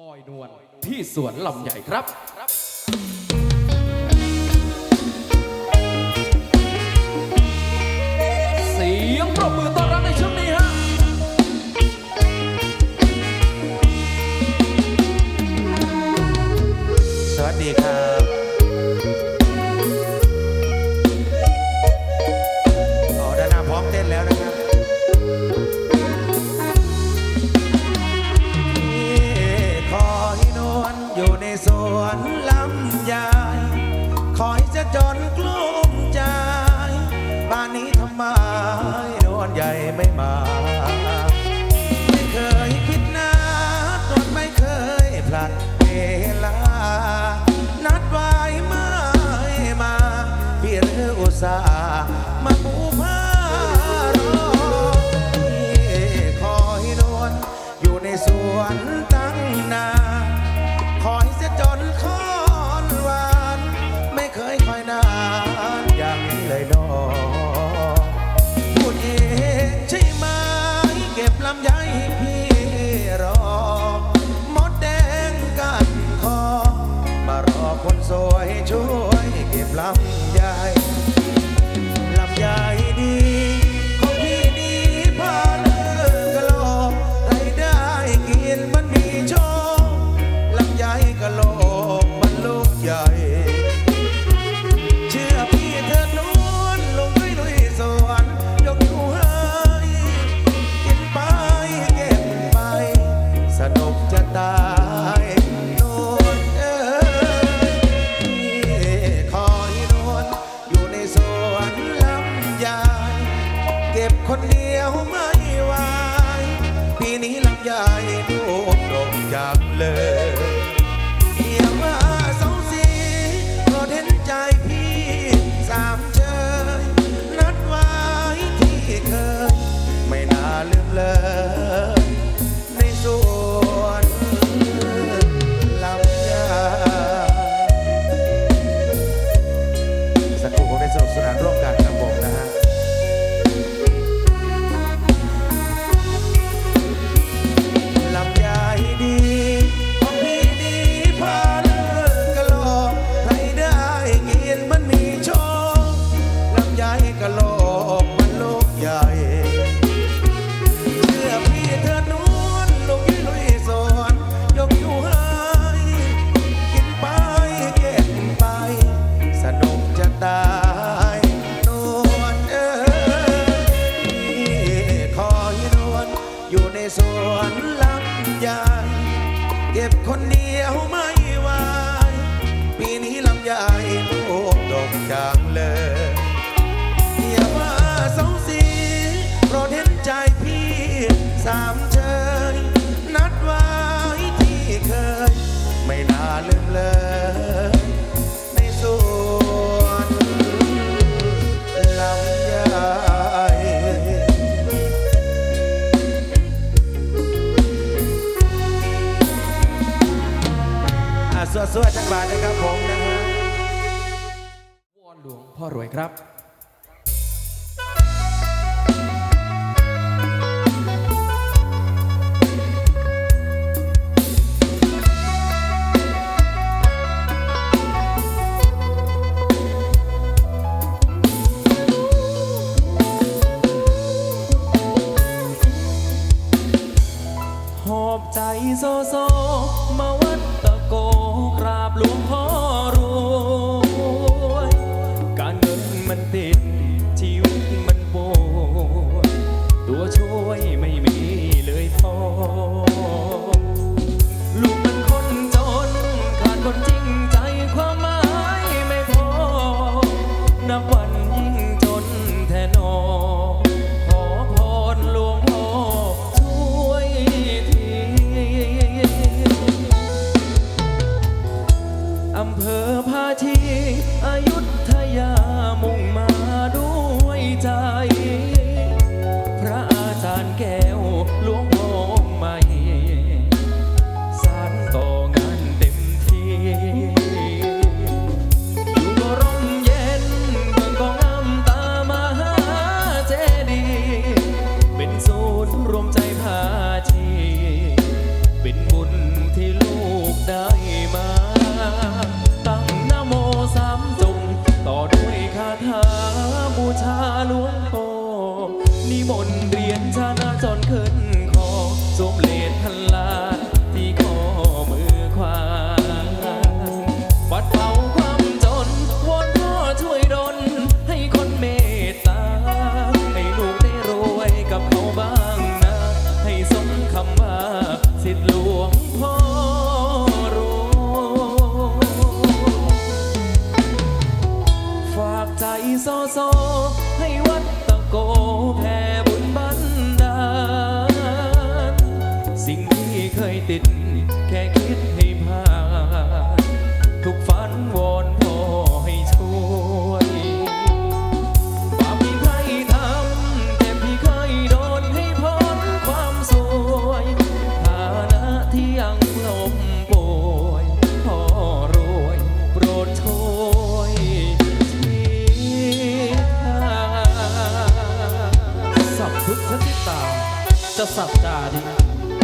คอยนวลที่สวนลำใหญ่ครับสีงปรบมือตอนรัในชุดนี้ฮะสวัสดีครับ สวัดจังบาทนะครับผมนะฮะวอนหลวงพ่อรวยครับ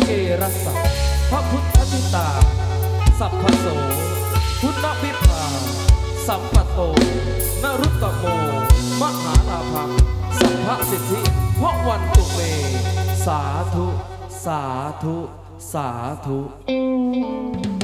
เกรสัพระพุทธมิตา สัพพโส พุทธวิภา สัมปโตนรุตโม มหาลาภังสัพพสิทธิพระวันตุเม สาธุ สาธุ สาธุ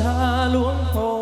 ชาหลวงพ่อ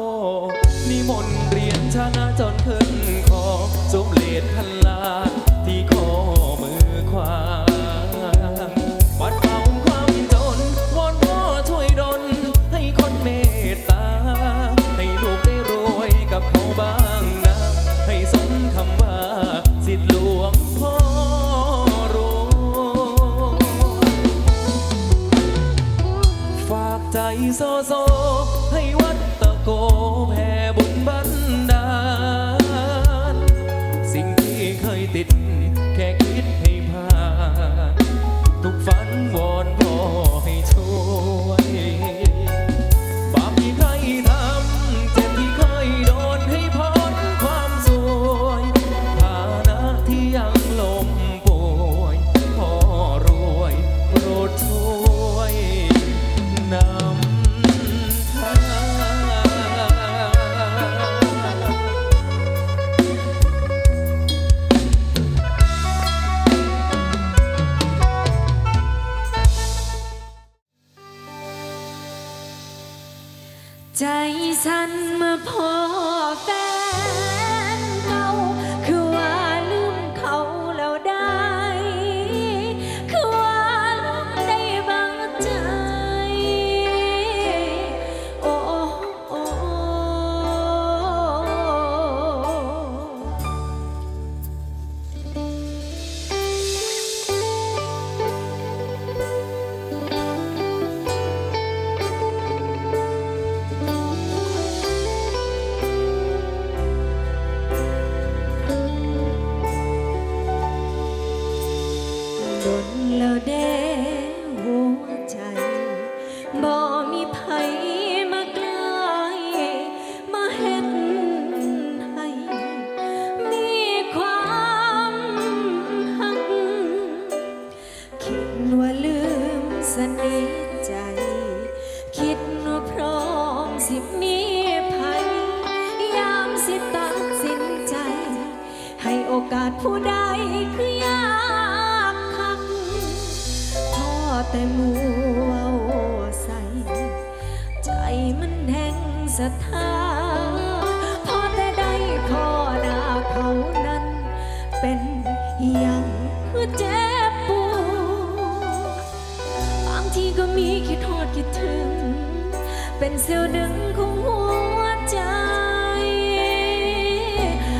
เป็นเสี้ยวหนึ่งของหัวใจ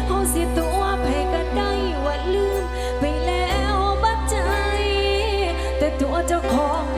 เฮาสิตัวไผก็ได้ว่าลืมไปแล้วบัดใจ แต่ตัวเจ้าของ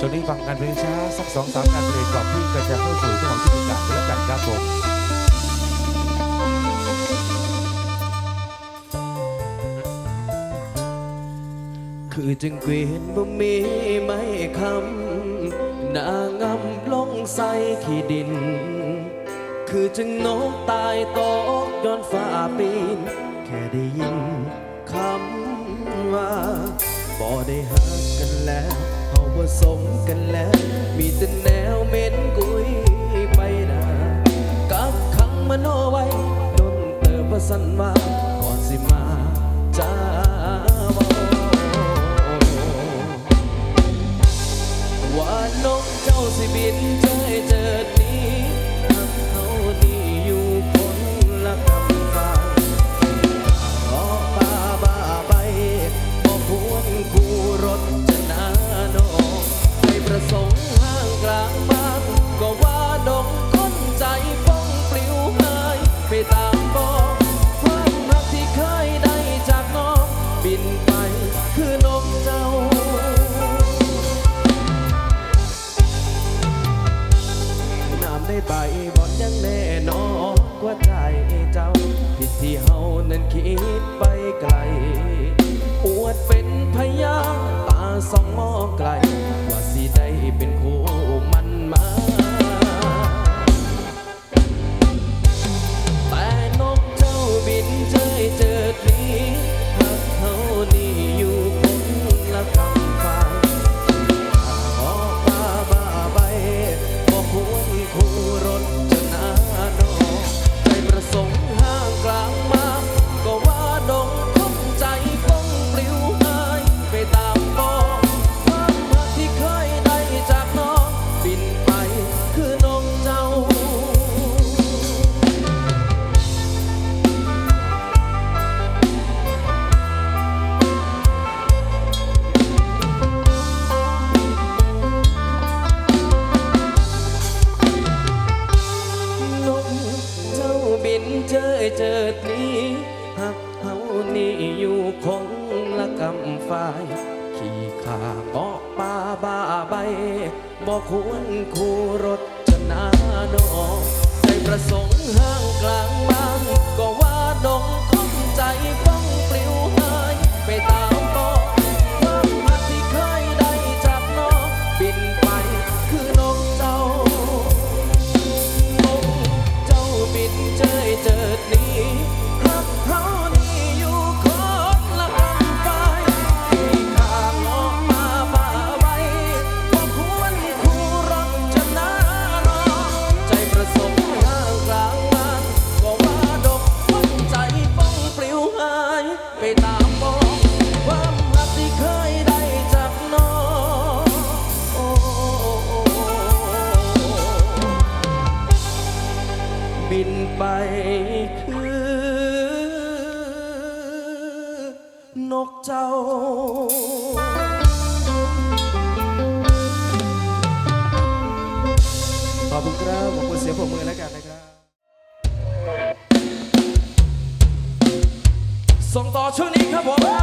ช่วงนี้ฟังกันเพลงช้าสักสองสามการเพลงก่อนที่จะเข้าสู่ช่วงขอที่มีการแล้วกันครับผมคือจึงเกวียนบ่มีไม่คำนางำลงใส่ขี้ดิน คือจึงนกตายตกย้อนฝ่าปีน แค่ได้ยินคำว่าบ่ได้หา บ่สมกันแล้ว มีแต่แนวเม้นกุยไปนากับขังมโนไว้ดนเติมว่าสันมาก่อนสิมาจ้าว่าน้กเจ้าสิบิน ได้ใบบอดยังแน่นอนกว่าใจเจ้าผิดที่เฮานั้นคิดไปไกล อวดเป็นพยาตาสองมองไกล ว่าสิได้เป็น กเจ้า ขอบคุณครับ ขอบคุณเสียงปรมือแล้วกันนะครับ ส่งต่อช่วงนี้ครับผม